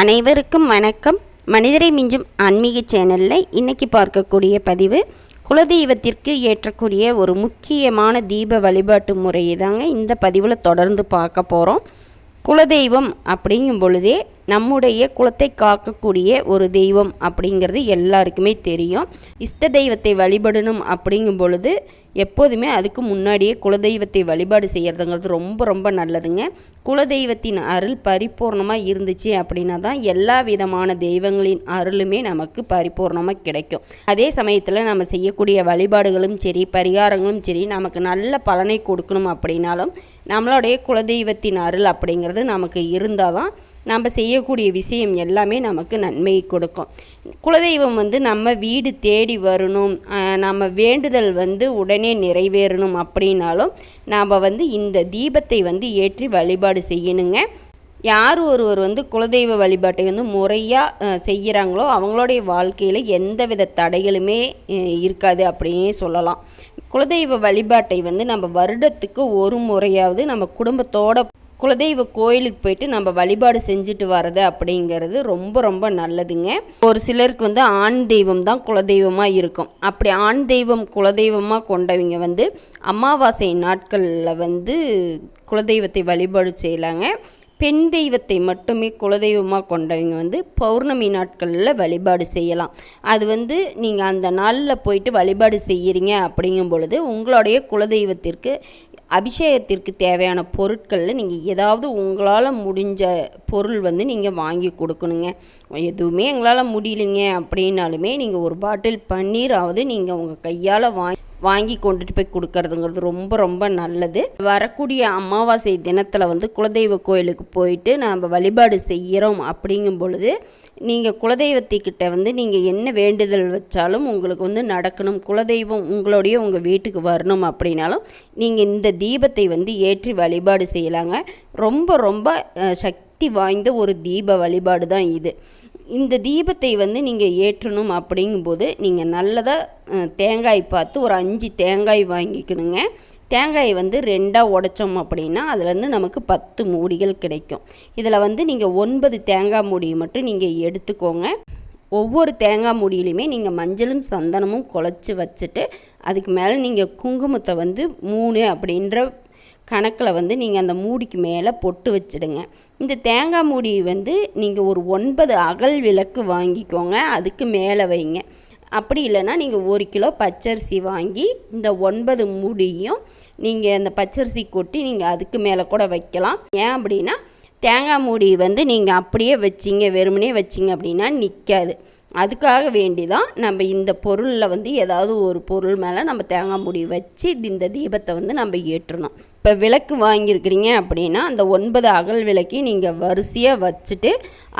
அனைவருக்கும் வணக்கம். மனிதரை மிஞ்சும் ஆன்மீக சேனலில் இன்றைக்கி பார்க்கக்கூடிய பதிவு குலதெய்வத்திற்கு ஏற்றக்கூடிய ஒரு முக்கியமான தீப வழிபாட்டு முறையை தாங்க இந்த பதிவில் தொடர்ந்து பார்க்க போகிறோம் குலதெய்வம் அப்படிங்கும் பொழுதே நம்முடைய குலத்தை காக்கக்கூடிய ஒரு தெய்வம் அப்படிங்கிறது எல்லாருக்குமே தெரியும். இஷ்ட தெய்வத்தை வழிபடணும் அப்படிங்கும் பொழுது எப்போதுமே அதுக்கு முன்னாடியே குலதெய்வத்தை வழிபாடு செய்கிறதுங்கிறது ரொம்ப ரொம்ப நல்லதுங்க. குலதெய்வத்தின் அருள் பரிபூர்ணமாக இருந்துச்சு அப்படின்னா தான் எல்லா விதமான தெய்வங்களின் அருளுமே நமக்கு பரிபூர்ணமாக கிடைக்கும். அதே சமயத்தில் நம்ம செய்யக்கூடிய வழிபாடுகளும் சரி பரிகாரங்களும் சரி நமக்கு நல்ல பலனை கொடுக்கணும் அப்படின்னாலும் நம்மளுடைய குலதெய்வத்தின் அருள் அப்படிங்கிறது நமக்கு இருந்தால் தான் நம்ம செய்ய செய்யக்கூடிய விஷயம் எல்லாமே நமக்கு நன்மை கொடுக்கும். குலதெய்வம் வந்து நம்ம வீடு தேடி வரணும். நம்ம வேண்டுதல் வந்து உடனே நிறைவேறணும் அப்படின்னாலும் நாம் வந்து இந்த தீபத்தை வந்து ஏற்றி வழிபாடு செய்யணுங்க. யார் ஒருவர் வந்து குலதெய்வ வழிபாட்டை வந்து முறையாக செய்கிறாங்களோ அவங்களுடைய வாழ்க்கையில் எந்தவித தடைகளுமே இருக்காது அப்படின்னே சொல்லலாம். குலதெய்வ வழிபாட்டை வந்து நம்ம வருடத்துக்கு ஒரு முறையாவது நம்ம குடும்பத்தோட குலதெய்வ கோயிலுக்கு போயிட்டு நம்ம வழிபாடு செஞ்சுட்டு வர்றது அப்படிங்கிறது ரொம்ப ரொம்ப நல்லதுங்க. ஒரு சிலருக்கு வந்து ஆண் தெய்வம் தான் குலதெய்வமாக இருக்கும். அப்படி ஆண் தெய்வம் குலதெய்வமாக கொண்டவங்க வந்து அமாவாசை நாட்களில் வந்து குலதெய்வத்தை வழிபாடு செய்யலாங்க. பெண் தெய்வத்தை மட்டுமே குலதெய்வமாக கொண்டவங்க வந்து பௌர்ணமி நாட்களில் வழிபாடு செய்யலாம். அது வந்து நீங்கள் அந்த நாளில் போயிட்டு வழிபாடு செய்கிறீங்க அப்படிங்கும் பொழுது உங்களுடைய குலதெய்வத்திற்கு அபிஷேகத்திற்கு தேவையான பொருட்களில் நீங்கள் ஏதாவது உங்களால் முடிஞ்ச பொருள் வந்து நீங்கள் வாங்கி கொடுக்கணுங்க. எதுவுமே எங்களால் முடியலைங்க அப்படின்னாலுமே நீங்கள் ஒரு பாட்டில் பன்னீராவது நீங்கள் உங்கள் கையால் வாங்கி வாங்கி கொண்டுட்டு போய் கொடுக்கறதுங்கிறது ரொம்ப ரொம்ப நல்லது. வரக்கூடிய அமாவாசை தினத்தில் வந்து குலதெய்வ கோயிலுக்கு போயிட்டு நம்ம வழிபாடு செய்கிறோம் அப்படிங்கும் பொழுது நீங்கள் குலதெய்வத்திக்கிட்ட வந்து நீங்கள் என்ன வேண்டுதல் வச்சாலும் உங்களுக்கு வந்து நடக்கணும். குலதெய்வம் உங்களுடைய உங்கள் வீட்டுக்கு வரணும் அப்படின்னாலும் நீங்கள் இந்த தீபத்தை வந்து ஏற்றி வழிபாடு செய்யலாங்க. ரொம்ப ரொம்ப சக்தி வாய்ந்த ஒரு தீப வழிபாடு தான் இது. இந்த தீபத்தை வந்து நீங்கள் ஏற்றணும் அப்படிங்கும்போது நீங்கள் நல்லதாக தேங்காய் பார்த்து ஒரு அஞ்சு தேங்காய் வாங்கிக்கணுங்க. தேங்காயை வந்து ரெண்டாக உடைச்சோம் அப்படின்னா அதுலேருந்து நமக்கு பத்து மூடிகள் கிடைக்கும். இதில் வந்து நீங்கள் ஒன்பது தேங்காய் மூடியை மட்டும் நீங்கள் எடுத்துக்கோங்க. ஒவ்வொரு தேங்காய் மூடியிலையுமே நீங்கள் மஞ்சளும் சந்தனமும் குழச்சி வச்சுட்டு அதுக்கு மேலே நீங்கள் குங்குமத்தை வந்து மூணு அப்படின்ற கணக்கில் வந்து நீங்கள் அந்த மூடிக்கு மேலே பொட்டு வச்சிடுங்க. இந்த தேங்காய் மூடி வந்து நீங்கள் ஒரு ஒன்பது அகல் விளக்கு வாங்கிக்கோங்க. அதுக்கு மேலே வைங்க. அப்படி இல்லைன்னா நீங்கள் ஒரு கிலோ பச்சரிசி வாங்கி இந்த ஒன்பது மூடியும் நீங்கள் அந்த பச்சரிசி கொட்டி நீங்கள் அதுக்கு மேலே கூட வைக்கலாம். ஏன் அப்படின்னா தேங்காய் மூடி வந்து நீங்கள் அப்படியே வச்சிங்க வெறுமனே வச்சிங்க அப்படின்னா நிற்காது அதுக்காக வேண்டி தான் நம்ம இந்த பொருளில் வந்து ஏதாவது ஒரு பொருள் மேலே நம்ம தேங்காய் மூடி வச்சு இந்த தீபத்தை வந்து நம்ம ஏற்றணும். இப்போ விளக்கு வாங்கியிருக்கிறீங்க அப்படின்னா அந்த ஒன்பது அகல் விளக்கி நீங்கள் வரிசையாக வச்சுட்டு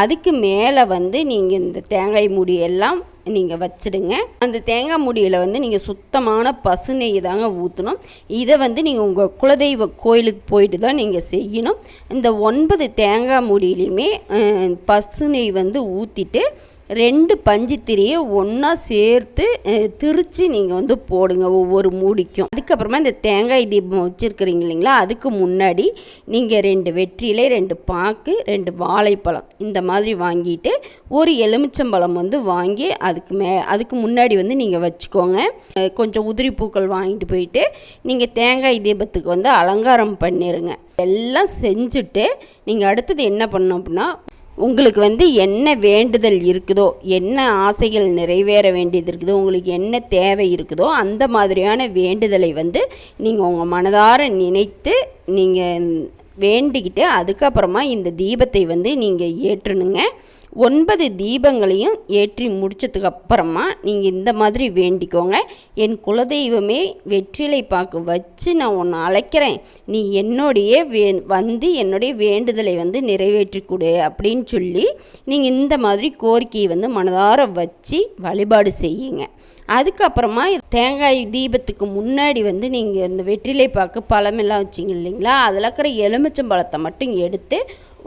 அதுக்கு மேலே வந்து நீங்கள் இந்த தேங்காய் மூடி எல்லாம் நீங்கள் வச்சிடுங்க. அந்த தேங்காய் மூடியில் வந்து நீங்கள் சுத்தமான பசு நெய் தாங்க ஊற்றணும் இதை வந்து நீங்கள் உங்கள் குலதெய்வ கோயிலுக்கு போயிட்டு தான் நீங்கள் செய்யணும். இந்த ஒன்பது தேங்காய் மூடியிலையுமே பசு நெய் வந்து ஊற்றிட்டு ரெண்டு பஞ்சுத்திரியை ஒன்றா சேர்த்து திரித்து நீங்கள் வந்து போடுங்க ஒவ்வொரு மூடிக்கும். அதுக்கப்புறமா இந்த தேங்காய் தீபம் வச்சுருக்கிறீங்களா இல்லைங்களா? அதுக்கு முன்னாடி நீங்கள் ரெண்டு வெற்றிலை ரெண்டு பாக்கு ரெண்டு வாழைப்பழம் இந்த மாதிரி வாங்கிட்டு ஒரு எலுமிச்சம்பழம் வந்து வாங்கி அதுக்கு மே அதுக்கு முன்னாடி வந்து நீங்கள் வச்சுக்கோங்க. கொஞ்சம் உதிரி பூக்கள் வாங்கிட்டு போயிட்டு நீங்கள் தேங்காய் தீபத்துக்கு வந்து அலங்காரம் பண்ணிடுங்க எல்லாம் செஞ்சுட்டு நீங்கள் அடுத்தது என்ன பண்ணணும் அப்படின்னா உங்களுக்கு வந்து என்ன வேண்டுதல் இருக்குதோ என்ன ஆசைகள் நிறைவேற வேண்டியது இருக்குதோ உங்களுக்கு என்ன தேவை இருக்குதோ அந்த மாதிரியான வேண்டுதலை வந்து நீங்கள் உங்கள் மனதார நினைத்து நீங்கள் வேண்டிக்கிட்டு அதுக்கப்புறமா இந்த தீபத்தை வந்து நீங்கள் ஏற்றணுங்க. ஒன்பது தீபங்களையும் ஏற்றி முடித்ததுக்கு அப்புறமா நீங்கள் இந்த மாதிரி வேண்டிக்கோங்க. என் குலதெய்வமே வெற்றிலை பாக்கு வச்சு நான் உன்னை அழைக்கிறேன். நீ என்னுடைய வே வந்து என்னுடைய வேண்டுதலை வந்து நிறைவேற்றி கொடு அப்படின்னு சொல்லி நீங்கள் இந்த மாதிரி கோரிக்கையை வந்து மனதார வச்சு வழிபாடு செய்யுங்க. அதுக்கப்புறமா தேங்காய் தீபத்துக்கு முன்னாடி வந்து நீங்கள் இந்த வெற்றிலை பாக்கு பழமெல்லாம் வச்சிங்க இல்லைங்களா? அதில் இருக்கிற எலுமிச்சம்பழத்தை மட்டும் எடுத்து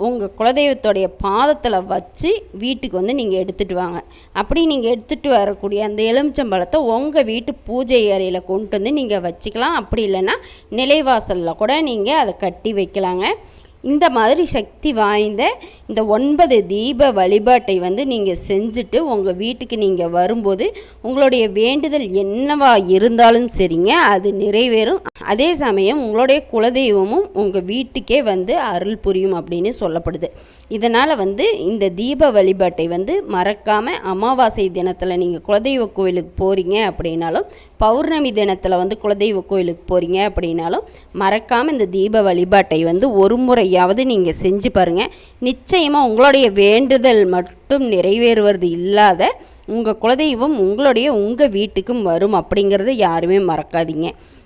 உங்கள் குலதெய்வத்தோடைய பாதத்தில் வச்சு வீட்டுக்கு வந்து நீங்கள் எடுத்துகிட்டு வாங்க. அப்படி நீங்கள் எடுத்துகிட்டு வரக்கூடிய அந்த எலுமிச்சம்பழத்தை உங்கள் வீட்டு பூஜை அறையில் கொண்டு வந்து நீங்கள் வச்சுக்கலாம். அப்படி இல்லைன்னா நிலைவாசலில் கூட நீங்கள் அதை கட்டி வைக்கலாங்க. இந்த மாதிரி சக்தி வாய்ந்த இந்த ஒன்பது தீப வழிபாட்டை வந்து நீங்கள் செஞ்சுட்டு உங்கள் வீட்டுக்கு நீங்கள் வரும்போது உங்களுடைய வேண்டுதல் என்னவா இருந்தாலும் சரிங்க அது நிறைவேறும். அதே சமயம் உங்களுடைய குலதெய்வமும் உங்கள் வீட்டுக்கே வந்து அருள் புரியும் அப்படின்னு சொல்லப்படுது. இதனால் வந்து இந்த தீப வழிபாட்டை வந்து மறக்காமல் அமாவாசை தினத்தில் நீங்கள் குலதெய்வ கோயிலுக்கு போகிறீங்க அப்படின்னாலும் பௌர்ணமி தினத்தில் வந்து குலதெய்வ கோயிலுக்கு போகிறீங்க அப்படின்னாலும் மறக்காமல் இந்த தீப வழிபாட்டை வந்து ஒரு முறையாவது நீங்கள் செஞ்சு பாருங்கள் நிச்சயமாக உங்களுடைய வேண்டுதல் மட்டும் நிறைவேறுவது இல்லாத உங்கள் குலதெய்வம் உங்களுடைய உங்கள் வீட்டுக்கும் வரும் அப்படிங்கிறத யாருமே மறக்காதீங்க.